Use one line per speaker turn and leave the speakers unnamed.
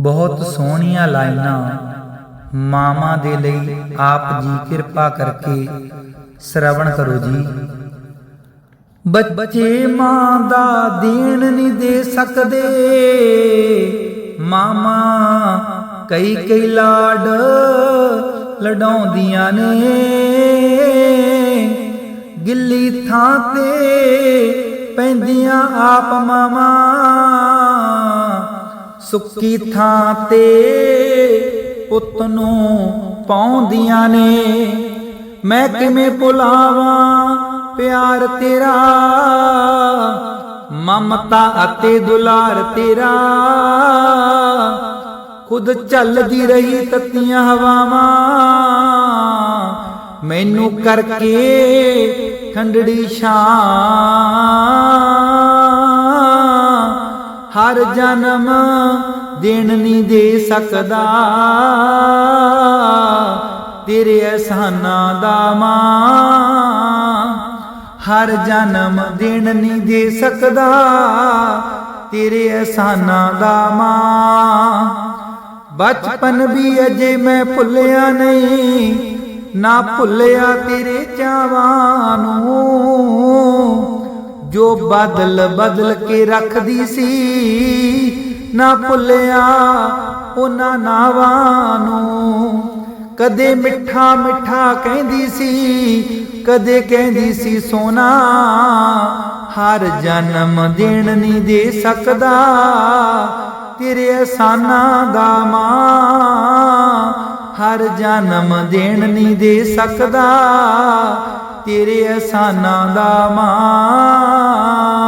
ਬਹੁਤ ਸੋਹਣੀਆਂ ਲਾਈਨਾਂ ਮਾਮਾ ਦੇ ਲਈ ਆਪ ਜੀ ਕਿਰਪਾ ਕਰਕੇ ਸ਼ਰਵਣ ਕਰੋ ਜੀ। ਬੱਚੇ ਮਾਂ ਦਾ ਦੇਣ ਨਹੀਂ ਦੇ ਸਕਦੇ। ਮਾਮਾ ਕਈ ਕਈ ਲਾਡ ਲਡਾਉਂਦੀਆਂ ਨੇ। ਗਿੱਲੀ ਥਾਂ ਤੇ ਪੈਂਦੀਆਂ ਆਪ ਮਾਮਾ ਸੁੱਕੀ ਥਾਂ ਤੇ ਪੁੱਤ ਨੂੰ ਪਾਉਂਦੀਆਂ ਨੇ। ਮੈਂ ਕਿਵੇਂ ਭੁਲਾਵਾਂ ਪਿਆਰ ਤੇਰਾ? ਮਮਤਾ ਅਤੇ ਦੁਲਾਰ ਤੇਰਾ। ਖੁਦ ਚੱਲਦੀ ਰਹੀ ਤਤੀਆਂ ਹਵਾਵਾਂ। ਮੈਨੂੰ ਕਰਕੇ ਖੰਡੜੀ ਛਾਂ। ਹਰ ਜਨਮ ਦੇਣ ਨਹੀਂ ਦੇ ਸਕਦਾ। ਤੇਰੇ ਅਹਿਸਾਨਾਂ ਦਾ ਮਾਂ ਹਰ ਜਨਮ ਦੇਣ ਨਹੀਂ ਦੇ ਸਕਦਾ। ਤੇਰੇ ਅਹਿਸਾਨਾਂ ਦਾ ਮਾਂ ਬਚਪਨ ਵੀ ਅਜੇ ਮੈਂ ਭੁੱਲਿਆ ਨਹੀਂ, ਨਾ ਭੁੱਲਿਆ ਤੇਰੇ ਚਾਵਾਂ ਨੂੰ। ਜੋ ਬਦਲ ਬਦਲ ਕੇ ਰੱਖਦੀ ਸੀ, ਨਾ ਭੁੱਲਿਆ ਉਹਨਾਂ ਨਾਵਾਂ ਨੂੰ। ਕਦੇ ਮਿੱਠਾ ਮਿੱਠਾ ਕਹਿੰਦੀ ਸੀ, ਕਦੇ ਕਹਿੰਦੀ ਸੀ ਸੋਨਾ, ਹਰ ਜਨਮ ਦੇਣ ਨਹੀਂ ਦੇ ਸਕਦਾ। ਤੇਰੇ ਅਹਿਸਾਨਾਂ ਦਾ ਮਾਂ, ਹਰ ਜਨਮ ਦੇਣ ਨਹੀਂ ਦੇ ਸਕਦਾ। ਤੇਰੇ ਅਹਿਸਾਨਾਂ ਦਾ ਮਾਂ